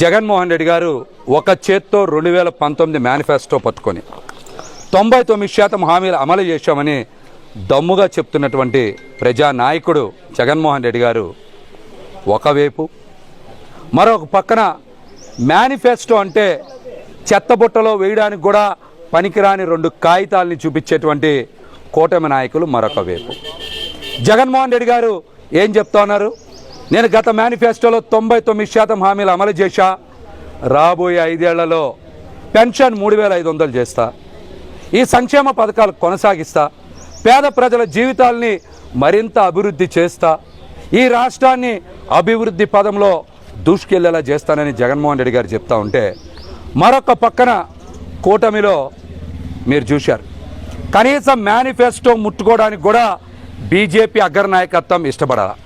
జగన్మోహన్ రెడ్డి గారు ఒక చేత్తో రెండు వేల పంతొమ్మిది మేనిఫెస్టో పట్టుకొని తొంభై తొమ్మిది శాతం హామీలు అమలు చేశామని దమ్ముగా చెప్తున్నటువంటి ప్రజానాయకుడు జగన్మోహన్ రెడ్డి గారు ఒకవైపు. మరొక పక్కన మేనిఫెస్టో అంటే చెత్తబుట్టలో వేయడానికి కూడా పనికిరాని రెండు కాగితాలని చూపించేటువంటి కూటమి నాయకులు మరొక వైపు. జగన్మోహన్ రెడ్డి గారు ఏం చెప్తా ఉన్నారు? నేను గత మేనిఫెస్టోలో తొంభై తొమ్మిది శాతం హామీలు అమలు చేశా. రాబోయే ఐదేళ్ళలో పెన్షన్ మూడు వేల ఐదు వందలు చేస్తా. ఈ సంక్షేమ పథకాలు కొనసాగిస్తా. పేద ప్రజల జీవితాల్ని మరింత అభివృద్ధి చేస్తా. ఈ రాష్ట్రాన్ని అభివృద్ధి పదంలో దూసుకెళ్ళేలా చేస్తానని జగన్మోహన్ రెడ్డి గారు చెప్తా ఉంటే మరొక పక్కన కూటమిలో మీరు చూశారు. కనీసం మేనిఫెస్టో ముట్టుకోవడానికి కూడా బీజేపీ అగ్రనాయకత్వం ఇష్టపడాలి?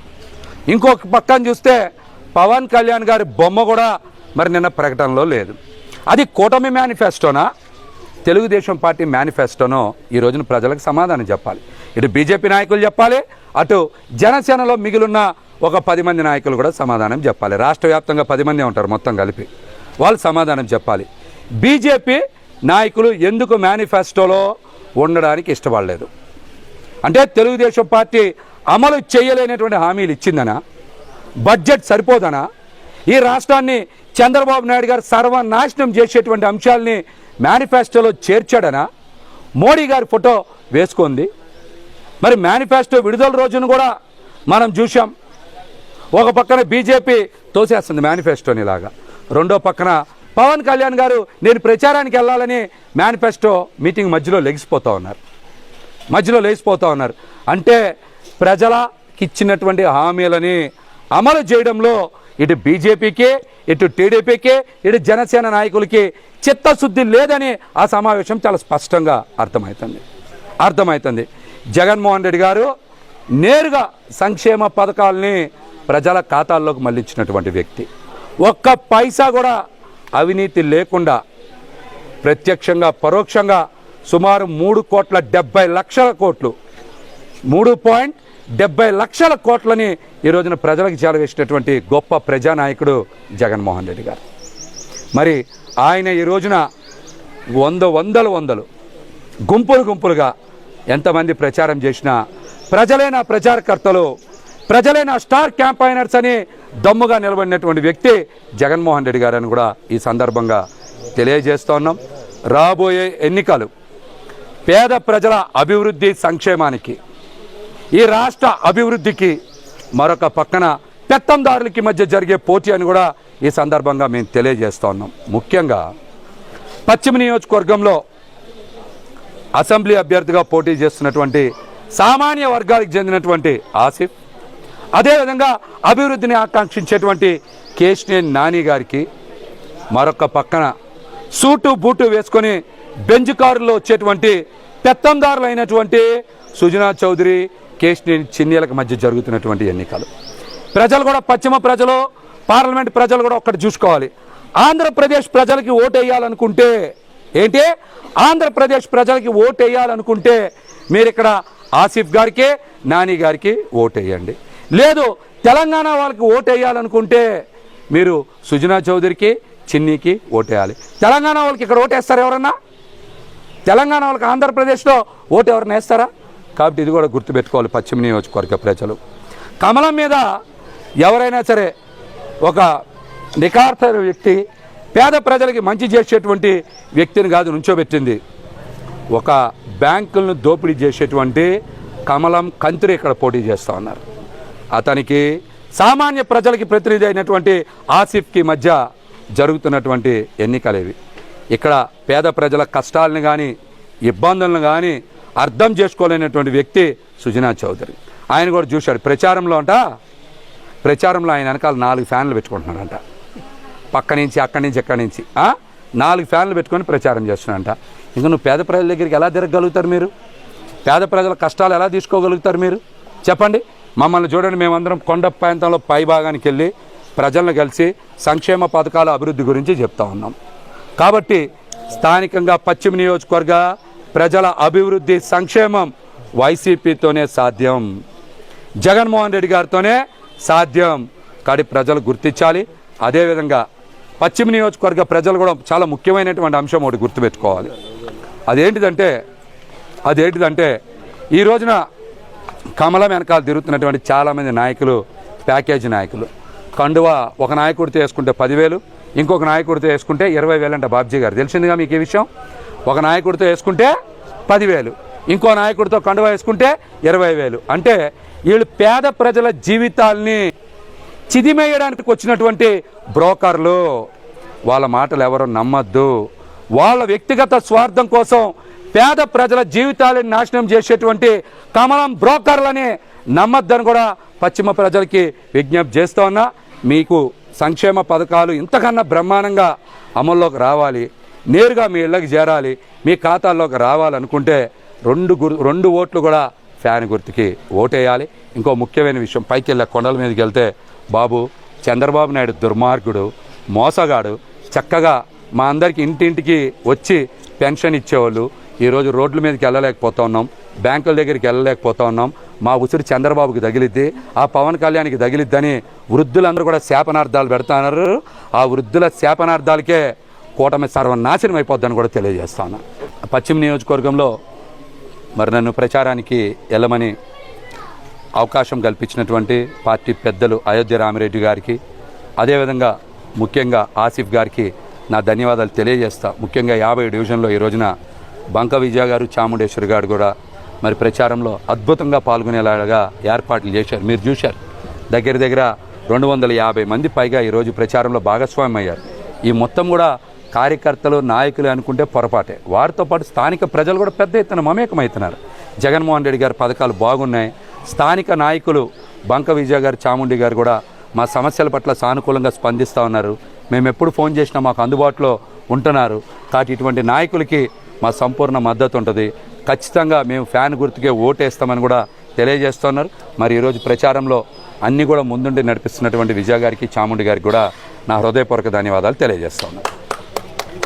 ఇంకొక పక్కన చూస్తే పవన్ కళ్యాణ్ గారి బొమ్మ కూడా మరి నిన్న ప్రకటనలో లేదు. అది కూటమి మేనిఫెస్టోనా? తెలుగుదేశం పార్టీ మేనిఫెస్టోనో? ఈ రోజున ప్రజలకు సమాధానం చెప్పాలి. ఇటు బీజేపీ నాయకులు చెప్పాలి అటు జనసేనలో మిగిలిన ఒక పది మంది నాయకులు కూడా సమాధానం చెప్పాలి. రాష్ట్ర వ్యాప్తంగా పది మంది ఉంటారు మొత్తం కలిపి. వాళ్ళు సమాధానం చెప్పాలి. బీజేపీ నాయకులు ఎందుకు మేనిఫెస్టోలో ఉండడానికి ఇష్టపడలేదు? అంటే తెలుగుదేశం పార్టీ అమలు చేయలేనటువంటి హామీలు ఇచ్చిందనా బడ్జెట్ సరిపోదనా ఈ రాష్ట్రాన్ని చంద్రబాబు నాయుడు గారు సర్వనాశనం చేసేటువంటి అంశాలని మేనిఫెస్టోలో చేర్చాడనా మోడీ గారి ఫోటో వేసుకుంది. మరి మేనిఫెస్టో విడుదల రోజున కూడా మనం చూసాం ఒక పక్కన బీజేపీ తోసేస్తుంది మేనిఫెస్టోని ఇలాగా. రెండో పక్కన పవన్ కళ్యాణ్ గారు నేను ప్రచారానికి వెళ్ళాలని మేనిఫెస్టో మీటింగ్ మధ్యలో లెగిసిపోతూ ఉన్నారు. మధ్యలో లేచిపోతా ఉన్నారు. అంటే ప్రజలకిచ్చినటువంటి హామీలని అమలు చేయడంలో ఇటు బీజేపీకి ఇటు టీడీపీకి ఇటు జనసేన నాయకులకి చిత్తశుద్ధి లేదని ఆ సమావేశం చాలా స్పష్టంగా అర్థమవుతుంది అర్థమవుతుంది జగన్మోహన్ రెడ్డి గారు నేరుగా సంక్షేమ పథకాలని ప్రజల ఖాతాల్లోకి మళ్ళించినటువంటి వ్యక్తి. ఒక్క పైసా కూడా అవినీతి లేకుండా ప్రత్యక్షంగా పరోక్షంగా సుమారు మూడు కోట్ల డెబ్బై లక్షల కోట్లు మూడు పాయింట్ డెబ్బై లక్షల కోట్లని ఈ రోజున ప్రజలకు చేరవేసినటువంటి గొప్ప ప్రజానాయకుడు జగన్మోహన్ రెడ్డి గారు. మరి ఆయన ఈ రోజున వంద వందలు వందలు గుంపులు గుంపులుగా ఎంతమంది ప్రచారం చేసినా ప్రజలే నా ప్రచారకర్తలు ప్రజలే నా స్టార్ క్యాంపైనర్స్ అని దమ్ముగా నిలబడినటువంటి వ్యక్తి జగన్మోహన్ రెడ్డి గారు అని కూడా ఈ సందర్భంగా తెలియజేస్తూ ఉన్నాం. రాబోయే ఎన్నికలు పేద ప్రజల అభివృద్ధి సంక్షేమానికి ఈ రాష్ట్ర అభివృద్ధికి మరొక పక్కన పెత్తందారులకి మధ్య జరిగే పోటీ అని కూడా ఈ సందర్భంగా మేము తెలియజేస్తూ ఉన్నాం. ముఖ్యంగా పశ్చిమ నియోజకవర్గంలో అసెంబ్లీ అభ్యర్థిగా పోటీ చేస్తున్నటువంటి సామాన్య వర్గాలకు చెందినటువంటి ఆసిఫ్ అదేవిధంగా అభివృద్ధిని ఆకాంక్షించేటువంటి కేశినేని నాని గారికి మరొక పక్కన సూటు బూటు వేసుకొని బెంజ్ కారులో వచ్చేటువంటి పెత్తందారులు అయినటువంటి సుజనా చౌదరి కేశినేని చిన్నీలకు మధ్య జరుగుతున్నటువంటి ఎన్నికలు. ప్రజలు కూడా పశ్చిమ ప్రజలు పార్లమెంట్ ప్రజలు కూడా ఒక్కటి చూసుకోవాలి. ఆంధ్రప్రదేశ్ ప్రజలకి ఓటు వేయాలనుకుంటే ఏంటి? ఆంధ్రప్రదేశ్ ప్రజలకి ఓటు వేయాలనుకుంటే మీరు ఇక్కడ ఆసిఫ్ గారికి నాని గారికి ఓటు వేయండి లేదు తెలంగాణ వాళ్ళకి ఓటు వేయాలనుకుంటే మీరు సుజనా చౌదరికి చిన్నీకి ఓటేయాలి. తెలంగాణ వాళ్ళకి ఇక్కడ ఓటేస్తారు ఎవరన్నా? తెలంగాణ వాళ్ళకి ఆంధ్రప్రదేశ్లో ఓటు ఎవరైనా వేస్తారా? కాబట్టి ఇది కూడా గుర్తుపెట్టుకోవాలి పశ్చిమ నియోజకవర్గ ప్రజలు. కమలం మీద ఎవరైనా సరే ఒక నికార్థ వ్యక్తి పేద ప్రజలకి మంచి చేసేటువంటి వ్యక్తిని కాదు నుంచోబెట్టింది. ఒక బ్యాంకులను దోపిడీ చేసేటువంటి కమలం కంత్రి ఇక్కడ పోటీ చేస్తూ ఉన్నారు. అతనికి సామాన్య ప్రజలకి ప్రతినిధి అయినటువంటి ఆసిఫ్కి మధ్య జరుగుతున్నటువంటి ఎన్నికలు ఇవి ఇక్కడ పేద ప్రజల కష్టాలను కానీ ఇబ్బందులను కానీ అర్థం చేసుకోలేనటువంటి వ్యక్తి సుజనా చౌదరి. ఆయన కూడా చూశాడు. ప్రచారంలో అంట ప్రచారంలో ఆయన వెనకాల నాలుగు ఫ్యాన్లు పెట్టుకుంటున్నాడంట. పక్క నుంచి అక్కడి నుంచి ఎక్కడి నుంచి నాలుగు ఫ్యాన్లు పెట్టుకొని ప్రచారం చేస్తున్నాడంట. ఇంకా నువ్వు పేద ప్రజల దగ్గరికి ఎలా తిరగలుగుతారు మీరు? పేద ప్రజల కష్టాలు ఎలా తీసుకోగలుగుతారు మీరు? చెప్పండి. మమ్మల్ని చూడండి మేమందరం కొండ ప్రాంతంలో పై భాగానికి వెళ్ళి ప్రజలను కలిసి సంక్షేమ పథకాల అభివృద్ధి గురించి చెప్తా ఉన్నాం. కాబట్టి స్థానికంగా పశ్చిమ నియోజకవర్గ ప్రజల అభివృద్ధి సంక్షేమం వైసీపీతోనే సాధ్యం. జగన్మోహన్ రెడ్డి గారితోనే సాధ్యం. కాడి ప్రజలు గుర్తించాలి. అదేవిధంగా పశ్చిమ నియోజకవర్గ ప్రజలు కూడా చాలా ముఖ్యమైనటువంటి అంశం ఒకటి గుర్తుపెట్టుకోవాలి. అదేంటిదంటే అదేంటిదంటే ఈ రోజున కమలం వెనకాల తిరుగుతున్నటువంటి చాలామంది నాయకులు ప్యాకేజీ నాయకులు. కండువ ఒక నాయకుడితో వేసుకుంటే పదివేలు ఇంకొక నాయకుడితో వేసుకుంటే ఇరవై వేలు అంటే బాబ్జీ గారు. తెలిసిందిగా మీకు ఈ విషయం? ఒక నాయకుడితో వేసుకుంటే పదివేలు ఇంకో నాయకుడితో కండువ వేసుకుంటే ఇరవై వేలు అంటే వీళ్ళు పేద ప్రజల జీవితాల్ని చిదిమేయడానికి వచ్చినటువంటి బ్రోకర్లు. వాళ్ళ మాటలు ఎవరు నమ్మద్దు. వాళ్ళ వ్యక్తిగత స్వార్థం కోసం పేద ప్రజల జీవితాలను నాశనం చేసేటువంటి కమలం బ్రోకర్లని నమ్మద్దని కూడా పశ్చిమ ప్రజలకి విజ్ఞప్తి చేస్తూ ఉన్నా. మీకు సంక్షేమ పథకాలు ఇంతకన్నా బ్రహ్మాండంగా అమల్లోకి రావాలి. నేరుగా మీ ఇళ్ళకి చేరాలి మీ ఖాతాల్లోకి రావాలనుకుంటే రెండు గుర్ రెండు ఓట్లు కూడా ఫ్యాన్ గుర్తుకి ఓటేయాలి. ఇంకో ముఖ్యమైన విషయం పైకి వెళ్ళే కొండల మీదకి వెళ్తే బాబు చంద్రబాబు నాయుడు దుర్మార్గుడు మోసగాడు చక్కగా మా అందరికి ఇంటింటికి వచ్చి పెన్షన్ ఇచ్చేవాళ్ళు. ఈరోజు రోడ్ల మీదకి వెళ్ళలేకపోతా ఉన్నాం బ్యాంకుల దగ్గరికి వెళ్ళలేకపోతా ఉన్నాం. మా ఉసిరి చంద్రబాబుకి తగిలిద్ది ఆ పవన్ కళ్యాణ్కి తగిలిద్దని వృద్ధులందరూ కూడా శాపనార్థాలు పెడతాన్నారు. ఆ వృద్ధుల శాపనార్థాలకే కూటమి సర్వనాశనం అయిపోద్దని కూడా తెలియజేస్తాను. పశ్చిమ నియోజకవర్గంలో మరి నన్ను ప్రచారానికి వెళ్ళమని అవకాశం కల్పించినటువంటి పార్టీ పెద్దలు అయోధ్య రామిరెడ్డి గారికి అదేవిధంగా ముఖ్యంగా ఆసిఫ్ గారికి నా ధన్యవాదాలు తెలియజేస్తా. ముఖ్యంగా యాభై డివిజన్లో ఈ రోజున బంక విజయ గారు చాముండేశ్వరి గారు కూడా మరి ప్రచారంలో అద్భుతంగా పాల్గొనేలాగా ఏర్పాట్లు చేశారు. మీరు చూశారు. దగ్గర దగ్గర రెండు వందల యాభై మంది పైగా ఈరోజు ప్రచారంలో భాగస్వామ్యం అయ్యారు ఈ మొత్తం కూడా కార్యకర్తలు నాయకులు అనుకుంటే పొరపాటే. వారితో పాటు స్థానిక ప్రజలు కూడా పెద్ద ఎత్తున మమేకమవుతున్నారు. జగన్మోహన్ రెడ్డి గారి పథకాలు బాగున్నాయి. స్థానిక నాయకులు బంక విజయ గారు చాముండి గారు కూడా మా సమస్యల పట్ల సానుకూలంగా స్పందిస్తూ ఉన్నారు. మేము ఎప్పుడు ఫోన్ చేసినా మాకు అందుబాటులో ఉంటున్నారు. కాబట్టి ఇటువంటి నాయకులకి మా సంపూర్ణ మద్దతు ఉంటుంది. ఖచ్చితంగా మేము ఫ్యాన్ గుర్తుకే ఓటేస్తామని కూడా తెలియజేస్తున్నారు. మరి ఈరోజు ప్రచారంలో అన్నీ కూడా ముందుండి నడిపిస్తున్నటువంటి విజయ గారికి చాముండి గారికి కూడా నా హృదయపూర్వక ధన్యవాదాలు తెలియజేస్తున్నాను